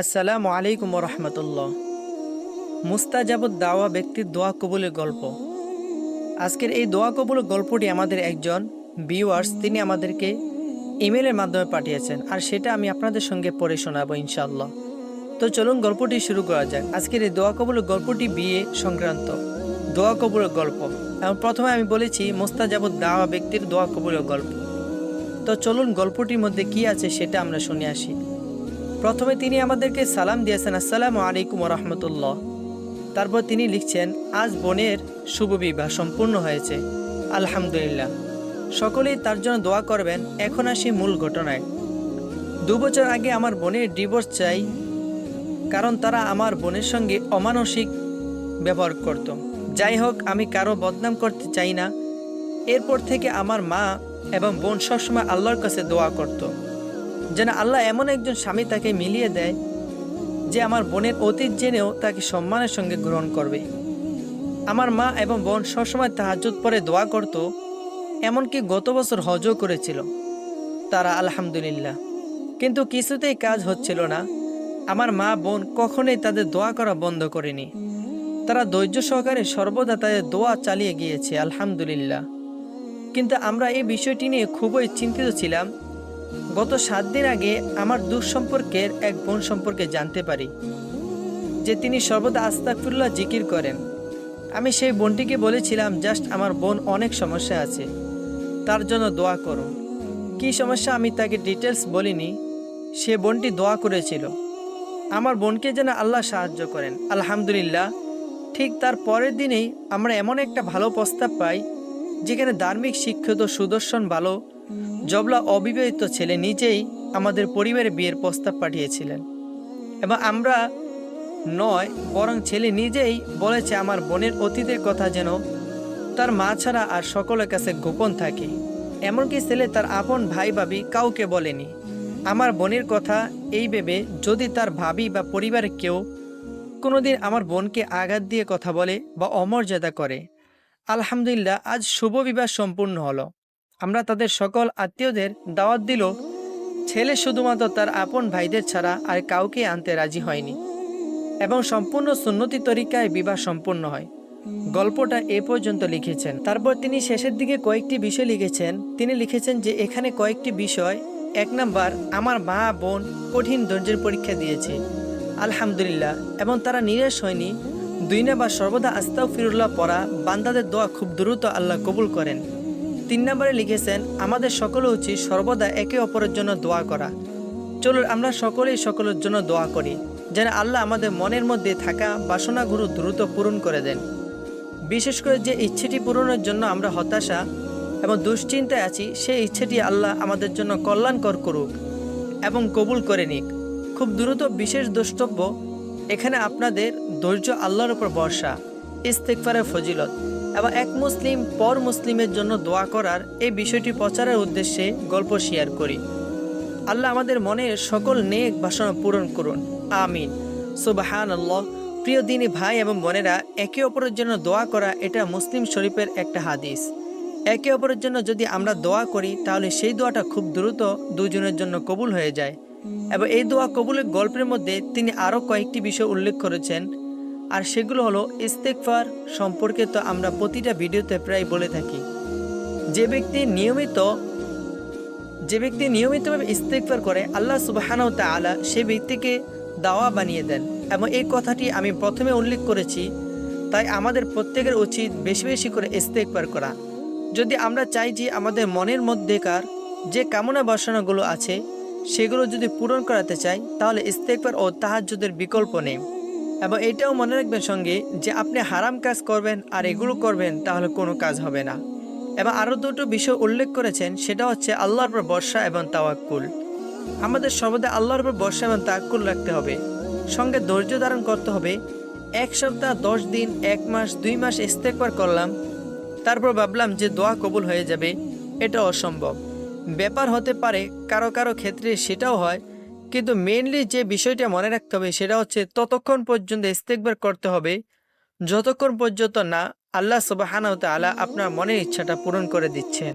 আসসালামু আলাইকুম রহমতুল্লাহ। মুস্তাজাবুদ দাওয়া ব্যক্তির দোয়া কবুলের গল্প। আজকের এই দোয়া কবুল গল্পটি আমাদের একজন ভিউয়ার্স তিনি আমাদেরকে ইমেলের মাধ্যমে পাঠিয়েছেন, আর সেটা আমি আপনাদের সঙ্গে পড়ে শোনাবো ইনশাআল্লাহ। তো চলুন গল্পটি শুরু করা যাক। আজকের এই দোয়া কবুলের গল্পটি বিয়ে সংক্রান্ত। দোয়া কবুলের গল্প। এবং প্রথমে আমি বলেছি, মোস্তাজাবুদ দাওয়া ব্যক্তির দোয়া কবুলের গল্প। তো চলুন গল্পটির মধ্যে কি আছে সেটা আমরা শুনে আসি। প্রথমে তিনি আমাদেরকে সালাম দিয়েছেন, আসসালামু আলাইকুম রহমতুল্লাহ তারপর তিনি লিখছেন, আজ বোনের শুভ বিবাহ সম্পূর্ণ হয়েছে। আলহামদুলিল্লাহ। সকলেই তার জন্য দোয়া করবেন, এখন আসি মূল ঘটনায়। দু বছর আগে আমার বোনের ডিভোর্স চাই, কারণ তারা আমার বোনের সঙ্গে অমানসিক ব্যবহার করত। যাই হোক, আমি কারও বদনাম করতে চাই না। এরপর থেকে আমার মা এবং বোন সবসময় আল্লাহর কাছে দোয়া করতো। যেন আল্লাহ এমন একজন স্বামী তাকে মিলিয়ে দেয় যে আমার বোনের অতীত জেনেও তাকে সম্মানের সঙ্গে গ্রহণ করবে। আমার মা এবং বোন সবসময় তাহাজুদ পরে দোয়া করত, এমনকি গত বছর হজও করেছিল। তারা আলহামদুলিল্লাহ। কিন্তু কিছুতেই কাজ হচ্ছিল না। আমার মা, বোন কখনোই তাদের দোয়া করা বন্ধ করেনি। তারা ধৈর্য সহকারে সর্বদা তাদের দোয়া চালিয়ে গিয়েছে, আলহামদুলিল্লাহ। কিন্তু আমরা এই বিষয়টি নিয়ে খুবই চিন্তিত ছিলাম গত সাত দিন আগে আমার দূর সম্পর্কের এক বোন সম্পর্কে জানতে পারি, যে তিনি সর্বদা আস্তাকফিরুল্লাহ জিকির করেন। আমি সেই বোনটিকে বলেছিলাম, জাস্ট আমার বোন অনেক সমস্যা আছে, তার জন্য দোয়া করুন কী সমস্যা? আমি তাকে ডিটেলস বলিনি। সে বোনটি দোয়া করেছিল। আমার বোনকে যেন আল্লাহ সাহায্য করেন। আলহামদুলিল্লাহ। ঠিক তার পরের দিনেই আমরা এমন একটা ভালো প্রস্তাব পাই, যেখানে ধার্মিক, শিক্ষিত, সুদর্শন, ভালো জবলা অবিবাহিত ছেলে নিজেই আমাদের পরিবারে বিয়ের প্রস্তাব পাঠিয়েছিলেন। এবং আমরা নয়, বরং ছেলে নিজেই বলেছে আমার বোনের অতীতের কথা যেন তার মা ছাড়া আর সকলের কাছে গোপন থাকে। এমনকি ছেলে তার আপন ভাই ভাবি কাউকে বলেনি। আমার বোনের কথা এই ভেবে যদি তার ভাবি বা পরিবারের কেউ কোনোদিন আমার বোনকে আঘাত দিয়ে কথা বলে বা অমর্যাদা করে, আলহামদুলিল্লাহ আজ শুভ বিবাহ সম্পূর্ণ হলো। আমরা তাদের সকল আত্মীয়দের দাওয়াত দিল। ছেলে শুধুমাত্র তার আপন ভাইদের ছাড়া আর কাউকে আনতে রাজি হয়নি। এবং সম্পূর্ণ সুন্নতি তরিকায় বিবাহ সম্পূর্ণ হয়। গল্পটা এ পর্যন্ত লিখেছেন। তারপর তিনি শেষের দিকে কয়েকটি বিষয় লিখেছেন। তিনি লিখেছেন যে এখানে কয়েকটি বিষয়, এক নাম্বার, আমার মা, বোন কঠিন ধৈর্যের পরীক্ষা দিয়েছে। আলহামদুলিল্লাহ। এবং তারা নিরাশ হয়নি। দুই নাম্বার, সর্বদা আস্তাও ফিরুল্লাহ পড়া, বান্দাদের দোয়া খুব দ্রুত আল্লাহ কবুল করেন। তিন নম্বরে লিখেছেন, আমাদের সকলে উচিত সর্বদা একে অপরের জন্য দোয়া করা। চলুন আমরা সকলেই সকলের জন্য দোয়া করি, যেন আল্লাহ আমাদের মনের মধ্যে থাকা বাসনাগুলো দ্রুত পূরণ করে দেন। বিশেষ করে যে ইচ্ছেটি পূরণের জন্য আমরা হতাশা এবং দুশ্চিন্তায় আছি, সেই ইচ্ছেটি আল্লাহ আমাদের জন্য কল্যাণকর করুক এবং কবুল করে নিক। খুব দ্রুত বিশেষ দ্রষ্টব্য, এখানে আপনাদের ধৈর্য আল্লাহর উপর ভরসা ইস্তেকফারের ফজিলত। এবং এক মুসলিম পর মুসলিমের জন্য দোয়া করার এই বিষয়টি প্রচারের উদ্দেশ্যে গল্প শেয়ার করি। আল্লাহ আমাদের মনের সকল নেক বাসনা পূরণ করুন। আমিন। সুবাহান আল্লাহ প্রিয় দিনী ভাই এবং বোনেরা, একে অপরের জন্য দোয়া করা এটা মুসলিম শরীফের একটা হাদিস। একে অপরের জন্য যদি আমরা দোয়া করি, তাহলে সেই দোয়াটা খুব দ্রুত দুজনের জন্য কবুল হয়ে যায়। এবং এই দোয়া কবুলের গল্পের মধ্যে তিনি আরও কয়েকটি বিষয় উল্লেখ করেছেন। আর সেগুলো হলো ইস্তেকফার সম্পর্কে তো আমরা প্রতিটা ভিডিওতে প্রায় বলে থাকি। যে ব্যক্তি নিয়মিত, যে ব্যক্তি নিয়মিতভাবে ইস্তেকফার করে, আল্লাহ সুবাহানাউ তালা সে ব্যক্তিকে দাওয়া বানিয়ে দেন। এবং এই কথাটি আমি প্রথমে উল্লেখ করেছি, তাই আমাদের প্রত্যেকের উচিত বেশি বেশি করে ইস্তেকবার করা। যদি আমরা চাই যে আমাদের মনের মধ্যেকার যে কামনা বাসনাগুলো আছে, সেগুলো যদি পূরণ করাতে চাই, তাহলে ইস্তেকবার ও তাহাজ্জুদের বিকল্প নেই। এবং এটাও মনে রাখবেন সঙ্গে যে আপনি হারাম কাজ করবেন আর এগুলো করবেন, তাহলে কোনো কাজ হবে না। এবং আরও দুটো বিষয় উল্লেখ করেছেন, সেটা হচ্ছে আল্লাহর উপর বর্ষা এবং তাওয়াক্কুল। আমাদের সর্বদা আল্লাহর উপর বর্ষা এবং তাওয়াক্কুল রাখতে হবে। সঙ্গে ধৈর্য ধারণ করতে হবে। এক সপ্তাহ, দশ দিন, এক মাস, দুই মাস ইস্তেকবার করলাম, তারপর ভাবলাম যে দোয়া কবুল হয়ে যাবে, এটা অসম্ভব। ব্যাপার হতে পারে, কারও কারও ক্ষেত্রে সেটাও হয় কিন্তু মেনলি যে বিষয়টা মনে রাখতে হবে সেটা হচ্ছে ততক্ষণ পর্যন্ত ইস্তেকবার করতে হবে। যতক্ষণ পর্যন্ত না, আল্লাহ সুবাহানাউ তাআলা আপনার মনের ইচ্ছাটা পূরণ করে দিচ্ছেন।